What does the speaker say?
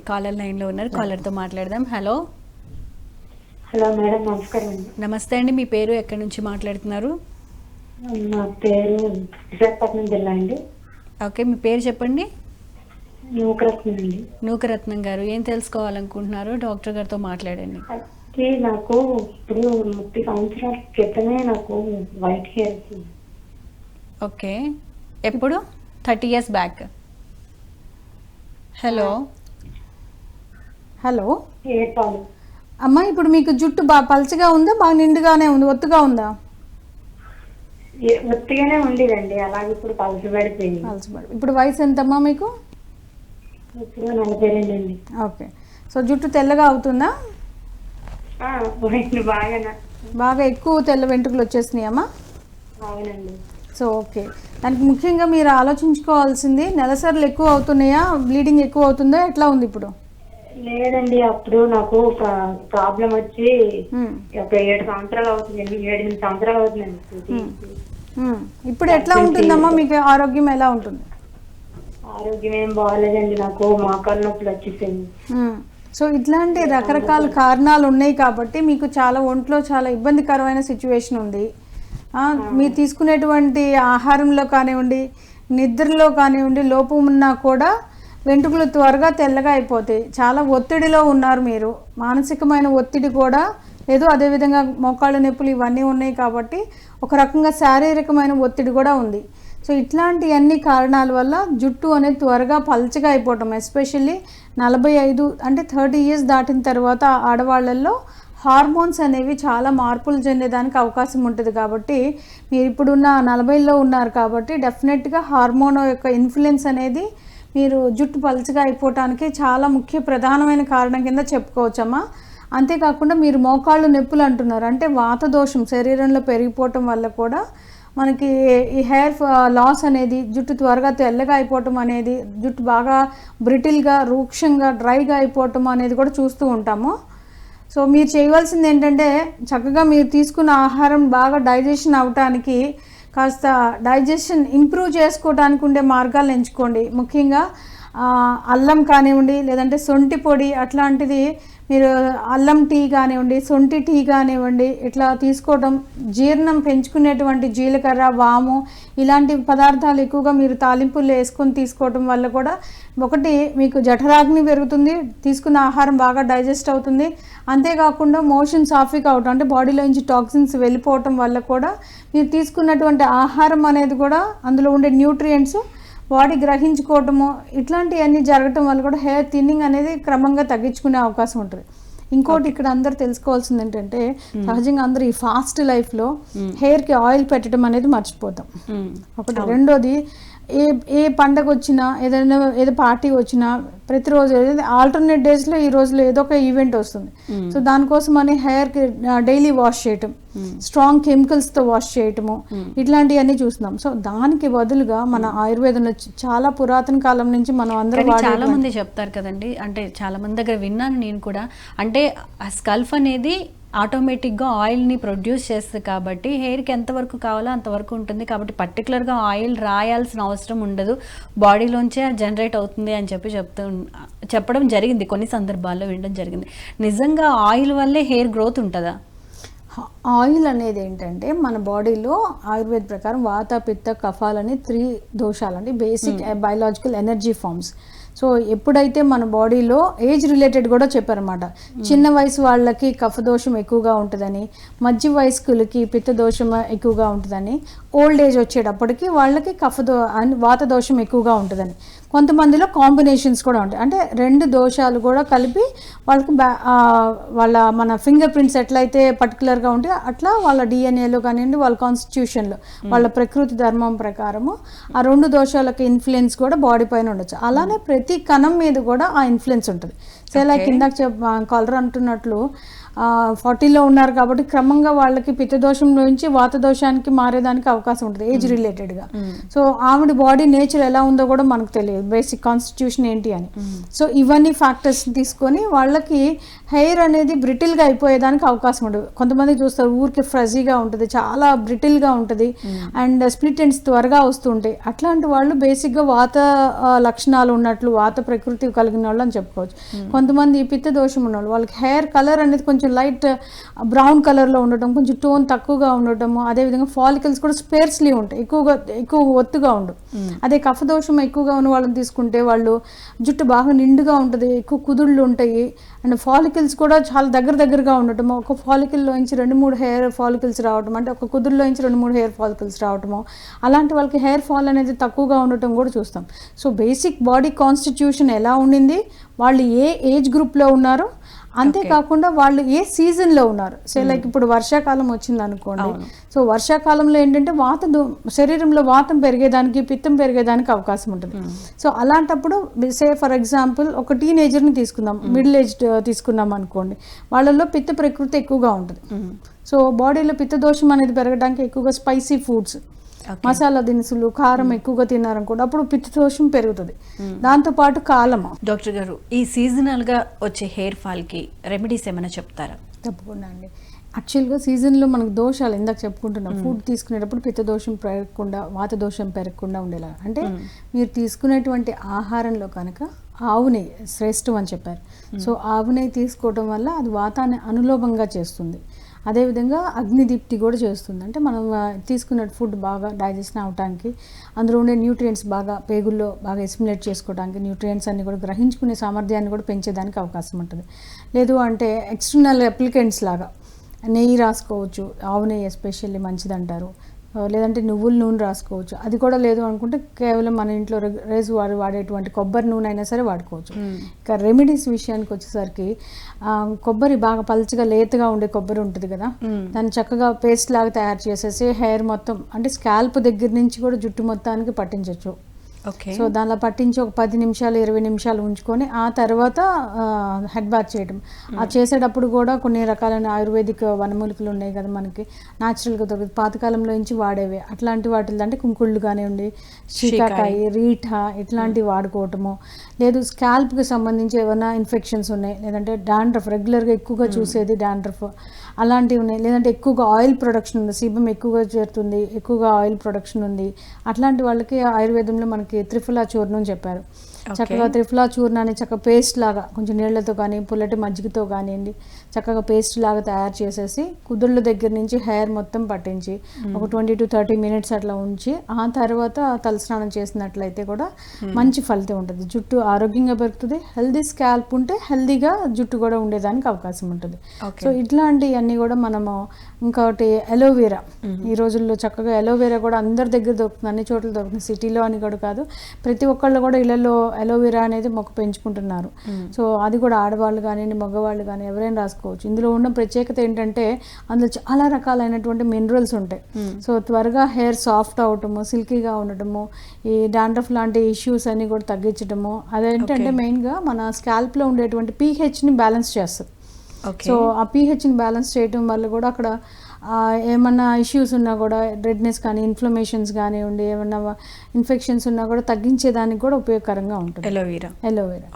Caller లైన్లో ఉన్నారు. కాలర్తో మాట్లాడదాం. హలో. హలో మేడం నమస్కారం నమస్తే అండి. మీ పేరు ఎక్కడి నుంచి మాట్లాడుతున్నారు? నా పేరు విశాఖపట్నం జిల్లా అండి. ఓకే మీ పేరు చెప్పండి. నూకరత్నం అండి. నూకరత్నం గారు. ఏం తెలుసుకోవాలనుకుంటున్నారు? డాక్టర్ గారితో మాట్లాడండి. అయితే నాకు ఇప్పుడు ముప్పై సంవత్సరాల క్రితమే నాకు వైట్ హెయిర్ ఓకే. ఎప్పుడు? Thirty years back. Hello. Hello. Hair fall అమ్మ ఇప్పుడు మీకు జుట్టు బాగా పలచగా ఉందా బాగా నిండుగానే ఉంది ఒత్తుగా ఉందా? ఒత్తిగానే ఉండేదండి అలాగే ఇప్పుడు పలస పడిపోయింది. పలచబడి ఇప్పుడు వయసు ఎంతమ్మా మీకు? ఇప్పుడు నలభై రెండు అండి ఓకే. సో జుట్టు తెల్లగా అవుతుందా? బాగా బాగా ఎక్కువ తెల్ల వెంట్రుకలు వచ్చేసినాయమ్మా అవునండి. So okay. దానికి ముఖ్యంగా మీరు ఆలోచించుకోవాల్సింది నెలసరిలు ఎక్కువ అవుతున్నాయా బ్లీడింగ్ ఎక్కువ అవుతుందా ఎట్లా ఉంది ఇప్పుడు? లేదండి అప్పుడు నాకు ఒక ప్రాబ్లం వచ్చి. ఒక ఏడు సంవత్సరాలు అవుతుందండి ఏడు ఎనిమిది సంవత్సరాలు అవుతుందండి. ఇప్పుడు ఎట్లా ఉంటుందమ్మా? మీకు ఆరోగ్యం ఎలా ఉంటుంది? ఆరోగ్యం ఏం బాగాలేదండి నాకు మోకాలు నొప్పులు వచ్చేసింది. సో ఇట్లాంటి రకరకాల కారణాలు ఉన్నాయి కాబట్టి మీకు చాలా ఒంట్లో చాలా ఇబ్బందికరమైన సిచ్యువేషన్ ఉంది. మీరు తీసుకునేటువంటి ఆహారంలో కానివ్వండి నిద్రలో కానివ్వండి లోపం ఉన్నా కూడా వెంట్రుకలు త్వరగా తెల్లగా అయిపోతాయి. చాలా ఒత్తిడిలో ఉన్నారు మీరు. మానసికమైన ఒత్తిడి కూడా లేదు అదేవిధంగా మోకాళ్ళ నొప్పులు ఇవన్నీ ఉన్నాయి కాబట్టి ఒక రకంగా శారీరకమైన ఒత్తిడి కూడా ఉంది. సో ఇట్లాంటి అన్ని కారణాల వల్ల జుట్టు అనేది త్వరగా పల్చగా అయిపోవటం ఎస్పెషల్లీ నలభై ఐదు అంటే థర్టీ ఇయర్స్ దాటిన తర్వాత ఆడవాళ్ళల్లో హార్మోన్స్ అనేవి చాలా మార్పులు చెందేదానికి అవకాశం ఉంటుంది కాబట్టి మీరు ఇప్పుడున్న నలభైలో ఉన్నారు కాబట్టి డెఫినెట్గా హార్మోన్ యొక్క ఇన్ఫ్లుయెన్స్ అనేది మీరు జుట్టు పలుచగా అయిపోవటానికి చాలా ముఖ్య ప్రధానమైన కారణం కింద చెప్పుకోవచ్చమ్మా. అంతేకాకుండా మీరు మోకాళ్ళు నొప్పులు అంటున్నారు. అంటే వాత దోషం శరీరంలో పెరిగిపోవటం వల్ల కూడా మనకి ఈ హెయిర్ లాస్ అనేది జుట్టు త్వరగా తెల్లగా అయిపోవటం అనేది జుట్టు బాగా బ్రిటిల్గా రూక్షంగా డ్రైగా అయిపోవటం అనేది కూడా చూస్తూ ఉంటాము. సో మీరు చేయవలసింది ఏంటంటే చక్కగా మీరు తీసుకున్న ఆహారం బాగా డైజెషన్ అవటానికి కాస్త డైజెషన్ ఇంప్రూవ్ చేసుకోవడానికి ఉండే మార్గాలు ఎంచుకోండి. ముఖ్యంగా అల్లం కానివ్వండి లేదంటే సొంటి పొడి అట్లాంటిది మీరు అల్లం టీ కానివ్వండి సొంటి టీ కానివ్వండి ఇట్లా తీసుకోవడం జీర్ణం పెంచుకునేటువంటి జీలకర్ర వాము ఇలాంటి పదార్థాలు ఎక్కువగా మీరు తాలింపులు వేసుకొని తీసుకోవడం వల్ల కూడా ఒకటి మీకు జఠరాగ్ని పెరుగుతుంది తీసుకున్న ఆహారం బాగా డైజెస్ట్ అవుతుంది. అంతేకాకుండా మోషన్ సాఫీగా అవటం అంటే బాడీలో నుంచి టాక్సిన్స్ వెళ్ళిపోవటం వల్ల కూడా మీరు తీసుకున్నటువంటి ఆహారం అనేది కూడా అందులో ఉండే న్యూట్రియంట్స్ బాడీ గ్రహించుకోవటము ఇట్లాంటివన్నీ జరగటం వల్ల కూడా హెయిర్ థిన్నింగ్ అనేది క్రమంగా తగ్గించుకునే అవకాశం ఉంటుంది. ఇంకోటి ఇక్కడ అందరు తెలుసుకోవాల్సింది ఏంటంటే సహజంగా అందరూ ఈ ఫాస్ట్ లైఫ్లో హెయిర్కి ఆయిల్ పెట్టడం అనేది మర్చిపోతాం. ఒకటి రెండోది ఏ ఏ పండగ వచ్చినా ఏదైనా ఏదో పార్టీ వచ్చినా ప్రతిరోజు ఆల్టర్నేట్ డేస్లో ఈ రోజులో ఏదో ఒక ఈవెంట్ వస్తుంది. సో దానికోసం అని హెయిర్కి డైలీ వాష్ చేయటం స్ట్రాంగ్ కెమికల్స్తో వాష్ చేయటము ఇట్లాంటివన్నీ చూస్తున్నాం. సో దానికి బదులుగా మన ఆయుర్వేదంలో చాలా పురాతన కాలం నుంచి మనం అందరం చాలా మంది చెప్తారు కదండి అంటే చాలా మంది దగ్గర విన్నాను నేను కూడా అంటే ఆ స్కల్ఫ్ అనేది ఆటోమేటిక్గా ఆయిల్ని ప్రొడ్యూస్ చేస్తుంది కాబట్టి హెయిర్కి ఎంతవరకు కావాలో అంతవరకు ఉంటుంది. కాబట్టి పర్టికులర్గా ఆయిల్ రాయాల్సిన అవసరం ఉండదు. బాడీలోంచే జనరేట్ అవుతుంది అని చెప్పి చెప్తూ చెప్పడం జరిగింది. కొన్ని సందర్భాల్లో వినడం జరిగింది. నిజంగా ఆయిల్ వల్లే హెయిర్ గ్రోత్ ఉంటుందా? ఆయిల్ అనేది ఏంటంటే మన బాడీలో ఆయుర్వేద ప్రకారం వాత పిత్త కఫాలని త్రీ దోషాలు అంటే basic biological energy forms. So ఎప్పుడైతే మన బాడీలో ఏజ్ రిలేటెడ్ కూడా చెప్పారన్నమాట. చిన్న వయసు వాళ్ళకి కఫ దోషం ఎక్కువగా ఉంటుందని మధ్య వయస్కులకి పిత్త దోషం ఎక్కువగా ఉంటుందని ఓల్డ్ ఏజ్ వచ్చేటప్పటికి వాళ్ళకి కఫ దో వాత దోషం ఎక్కువగా ఉంటుందని. కొంతమందిలో కాంబినేషన్స్ కూడా ఉంటాయి. అంటే రెండు దోషాలు కూడా కలిపి వాళ్ళకి వాళ్ళ మన ఫింగర్ ప్రింట్స్ ఎట్లయితే పర్టికులర్గా ఉంటాయో అట్లా వాళ్ళ డిఎన్ఏలో కానివ్వండి వాళ్ళ కాన్స్టిట్యూషన్లో వాళ్ళ ప్రకృతి ధర్మం ప్రకారము ఆ రెండు దోషాలకి ఇన్ఫ్లుయెన్స్ కూడా బాడీ పైన ఉండొచ్చు. అలానే ప్రతి కణం మీద కూడా ఆ ఇన్ఫ్లుయెన్స్ ఉంటుంది. సో ఇలా కిందాక చెప్ కాలర్ అంటున్నట్లు ఫార్టీలో ఉన్నారు కాబట్టి క్రమంగా వాళ్ళకి పిత్తదోషం నుంచి వాత దోషానికి మారేదానికి అవకాశం ఉంటుంది ఏజ్ రిలేటెడ్గా సో ఆవిడ బాడీ నేచర్ ఎలా ఉందో కూడా మనకు తెలియదు బేసిక్ కాన్స్టిట్యూషన్ ఏంటి అని. సో ఇవన్నీ ఫ్యాక్టర్స్ తీసుకొని వాళ్ళకి హెయిర్ అనేది బ్రిటిల్గా అయిపోయేదానికి అవకాశం ఉండదు కొంతమంది చూస్తారు ఊరికి ఫ్రజీగా ఉంటుంది చాలా బ్రిటిల్గా ఉంటుంది అండ్ స్ప్లిట్ ఎండ్స్ త్వరగా వస్తుంటాయి. అట్లాంటి వాళ్ళు బేసిక్గా వాత లక్షణాలు ఉన్నట్లు వాత ప్రకృతి కలిగిన వాళ్ళు అని చెప్పుకోవచ్చు. కొంతమంది పిత్త దోషం ఉన్న వాళ్ళు వాళ్ళకి హెయిర్ కలర్ అనేది కొంచెం లైట్ బ్రౌన్ కలర్లో ఉండటం కొంచెం టోన్ తక్కువగా ఉండటము అదేవిధంగా ఫాలికల్స్ కూడా స్పేర్స్లీ ఉంటాయి ఎక్కువగా ఎక్కువ ఒత్తుగా ఉండు అదే కఫ దోషం ఎక్కువగా ఉన్న వాళ్ళని తీసుకుంటే వాళ్ళు జుట్టు బాగా నిండుగా ఉంటుంది ఎక్కువ కుదుళ్ళు ఉంటాయి అండ్ ఫాలికల్స్ కూడా చాలా దగ్గర దగ్గరగా ఉండటం ఒక ఫాలికల్లోంచి రెండు మూడు హెయిర్ ఫాలికల్స్ రావటం అంటే ఒక కుదురులోంచి రెండు మూడు హెయిర్ ఫాలికల్స్ రావటము అలాంటి వాళ్ళకి హెయిర్ ఫాల్ అనేది తక్కువగా ఉండటం కూడా చూస్తాం. సో బేసిక్ బాడీ కాన్స్టిట్యూషన్ ఎలా ఉండింది? వాళ్ళు ఏ ఏజ్ గ్రూప్లో ఉన్నారు అంతేకాకుండా వాళ్ళు ఏ సీజన్లో ఉన్నారు? సో లైక్ ఇప్పుడు వర్షాకాలం వచ్చింది అనుకోండి సో వర్షాకాలంలో ఏంటంటే వాత దో- శరీరంలో వాతం పెరిగేదానికి పిత్తం పెరిగేదానికి అవకాశం ఉంటుంది. సో అలాంటప్పుడు సే ఫర్ ఎగ్జాంపుల్ ఒక టీనేజర్ని తీసుకుందాం మిడిల్ ఏజ్ తీసుకున్నాం అనుకోండి. వాళ్ళలో పిత్త ప్రకృతి ఎక్కువగా ఉంటుంది. సో బాడీలో పిత్త దోషం అనేది పెరగడానికి ఎక్కువగా స్పైసీ ఫుడ్స్ మసాలా దినుసులు కారం ఎక్కువగా తిన్నారనుకోండి అప్పుడు పిత్త దోషం పెరుగుతుంది. దాంతోపాటు కాలము. డాక్టర్ గారు ఈ సీజనల్గా వచ్చే హెయిర్ ఫాల్కి రెమెడీస్ ఏమైనా చెప్తారా? తప్పకుండా అండి. యాక్చువల్గా సీజన్లో మనకు దోషాలు ఇందాక చెప్పుకుంటున్నాం. ఫుడ్ తీసుకునేటప్పుడు పిత్త దోషం పెరగకుండా వాత దోషం పెరగకుండా ఉండేలా అంటే మీరు తీసుకునేటువంటి ఆహారంలో కనుక ఆవు నెయ్యి శ్రేష్టం అని చెప్పారు. సో ఆవు నెయ్యి తీసుకోవడం వల్ల అది వాతాన్ని అనులోభంగా చేస్తుంది. అదేవిధంగా అగ్నిదీప్తి కూడా చేస్తుంది. అంటే మనం తీసుకున్న ఫుడ్ బాగా డైజెషన్ అవడానికి అందులో ఉండే న్యూట్రియంట్స్ బాగా పేగుల్లో బాగా ఎస్టిములేట్ చేసుకోవడానికి న్యూట్రియంట్స్ అన్ని కూడా గ్రహించుకునే సామర్థ్యాన్ని కూడా పెంచేదానికి అవకాశం ఉంటుంది. లేదు అంటే ఎక్స్టర్నల్ అప్లికెంట్స్ లాగా నెయ్యి రాసుకోవచ్చు ఆవు నెయ్యి ఎస్పెషల్లీ మంచిది అంటారు లేదంటే నువ్వుల నూనె రాసుకోవచ్చు. అది కూడా లేదు అనుకుంటే కేవలం మన ఇంట్లో రోజు వాడు వాడేటువంటి కొబ్బరి నూనె అయినా సరే వాడుకోవచ్చు. ఇక రెమెడీస్ విషయానికి వచ్చేసరికి కొబ్బరి బాగా పలుచగా లేతగా ఉండే కొబ్బరి ఉంటుంది కదా? దాన్ని చక్కగా పేస్ట్ లాగా తయారు చేసేసి హెయిర్ మొత్తం అంటే స్కాల్ప్ దగ్గర నుంచి కూడా జుట్టు మొత్తానికి పట్టించవచ్చు సో దానిలో పట్టించి ఒక పది నిమిషాలు ఇరవై నిమిషాలు ఉంచుకొని ఆ తర్వాత హెడ్ బాత్ చేయడం ఆ చేసేటప్పుడు కూడా కొన్ని రకాలైన ఆయుర్వేదిక్ వనమూలికలు ఉన్నాయి కదా మనకి. న్యాచురల్గా దొరుకుతుంది పాతకాలంలో నుంచి వాడేవి. అట్లాంటి వాటిల్లో అంటే కుంకుళ్ళు కానివ్వండి షీకాకాయ రీఠ ఇట్లాంటివి వాడుకోవటము. లేదు స్కాల్ప్కి సంబంధించి ఏమైనా ఇన్ఫెక్షన్స్ ఉన్నాయి లేదంటే డాండ్రఫ్ రెగ్యులర్గా ఎక్కువగా చూసేది డాండ్రఫ్. అలాంటివి ఉన్నాయి. లేదంటే ఎక్కువగా ఆయిల్ ప్రొడక్షన్ ఉంది సీబం ఎక్కువగా చేరుతుంది ఎక్కువగా ఆయిల్ ప్రొడక్షన్ ఉంది. అట్లాంటి వాళ్ళకి ఆయుర్వేదంలో మనకి త్రిఫుల చూర్ణం చెప్పారు. చక్కగా త్రిఫలా చూర్ణాన్ని చక్కగా పేస్ట్ లాగా కొంచెం నీళ్ళతో కానీ పుల్లటి మజ్జిగతో కానివ్వండి చక్కగా పేస్ట్ లాగా తయారు చేసేసి కుదుళ్ళ దగ్గర నుంచి హెయిర్ మొత్తం పట్టించి ఒక ట్వంటీ టు థర్టీ మినిట్స్ అట్లా ఉంచి ఆ తర్వాత తలస్నానం చేసినట్లయితే కూడా మంచి ఫలితం ఉంటుంది. జుట్టు ఆరోగ్యంగా పెరుగుతుంది. హెల్దీ స్కాల్ప్ ఉంటే హెల్దీగా జుట్టు కూడా ఉండేదానికి అవకాశం ఉంటుంది. సో ఇట్లాంటివన్నీ కూడా మనము ఇంకొకటి ఎలోవేరా ఈ రోజుల్లో చక్కగా ఎలోవేరా కూడా అందరి దగ్గర దొరుకుతుంది. అన్ని చోట్ల దొరుకుతుంది. సిటీలో అని కూడా కాదు. ప్రతి ఒక్కళ్ళు కూడా ఇళ్ళలో ఎలోవేరా అనేది మొక్క పెంచుకుంటున్నారు. సో అది కూడా ఆడవాళ్ళు కానివ్వండి మగవాళ్ళు కానీ ఎవరైనా రాసుకోవచ్చు. ఇందులో ఉన్న ప్రత్యేకత ఏంటంటే అందులో చాలా రకాలైనటువంటి మినరల్స్ ఉంటాయి. సో త్వరగా హెయిర్ సాఫ్ట్ అవటము సిల్కీగా ఉండటము ఈ డాండ్రఫ్ లాంటి ఇష్యూస్ అన్ని కూడా తగ్గించడము అదేంటంటే మెయిన్గా మన స్కాల్ప్లో ఉండేటువంటి పీహెచ్ని బ్యాలెన్స్ చేస్తుంది. సో ఆ పీహెచ్ని బ్యాలెన్స్ చేయడం వల్ల కూడా అక్కడ ఏమన్నా ఇష్యూస్ ఉన్నా కూడా రెడ్నెస్ కానీ ఇన్ఫ్లమేషన్స్ కానివ్వండి ఏమన్నా ఇన్ఫెక్షన్స్ ఉన్నా కూడా తగ్గించేదానికి కూడా ఉపయోగకరంగా ఉంటుంది. Aloe vera aloe vera